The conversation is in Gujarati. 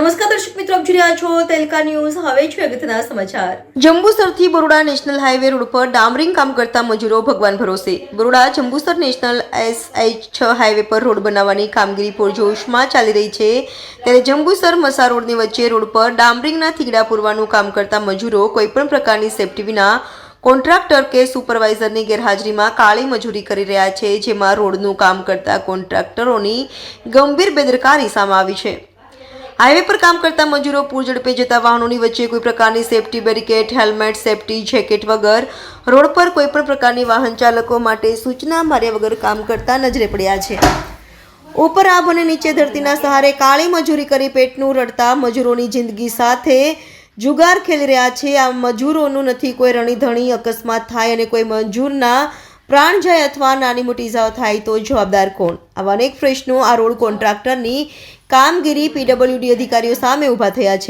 આપ જોઈ રહ્યા છો તેલકા ન્યૂઝ. હવે છે અગત્યના સમાચાર. જંબુસરથી બરોડા નેશનલ હાઈવે રોડ પર ડામરિંગ કામ કરતા મજૂરો ભગવાન ભરોસે. Baroda Jambusar national S H highway પર રોડ બનાવવાની કામગીરી પૂરજોશમાં ચાલી રહી છે. ત્યારે જંબુસર મસા રોડની વચ્ચે રોડ પર ડામરિંગના થીગડા પૂરવાનું કામ કરતા મજૂરો કોઈપણ પ્રકારની સેફટી વિના કોન્ટ્રાક્ટર કે સુપરવાઇઝરની ગેરહાજરીમાં કાળી મજૂરી કરી રહ્યા છે, જેમાં રોડનું કામ કરતા કોન્ટ્રાક્ટરોની ગંભીર બેદરકારી સામે આવી છે. હાઈવે પર કામ કરતા મજૂરો પૂર ઝડપે જતા વાહનોની વચ્ચે કોઈ પ્રકારની safety barricade, helmet, safety jacket વગર રોડ પર કોઈ પણ પ્રકારની વાહન ચાલકો માટે સૂચના માર્યા વગર કામ કરતા નજરે પડ્યા છે. ઉપર આભ અને નીચે ધરતીના સહારે કાળી મજૂરી કરી પેટનું રડતા મજૂરોની જિંદગી સાથે જુગાર ખેલી રહ્યા છે. આ મજૂરોનું નથી, કોઈ રણીધણી અકસ્માત થાય અને કોઈ મજૂરના પ્રાણ જાય અથવા નાની મોટી ઇજાઓ થાય તો જવાબદાર કોણ? આવા અનેક પ્રશ્નો આ રોડ કોન્ટ્રાક્ટરની કામગીરી પીડબ્લ્યુડી અધિકારીઓ સામે ઊભા થયા છે.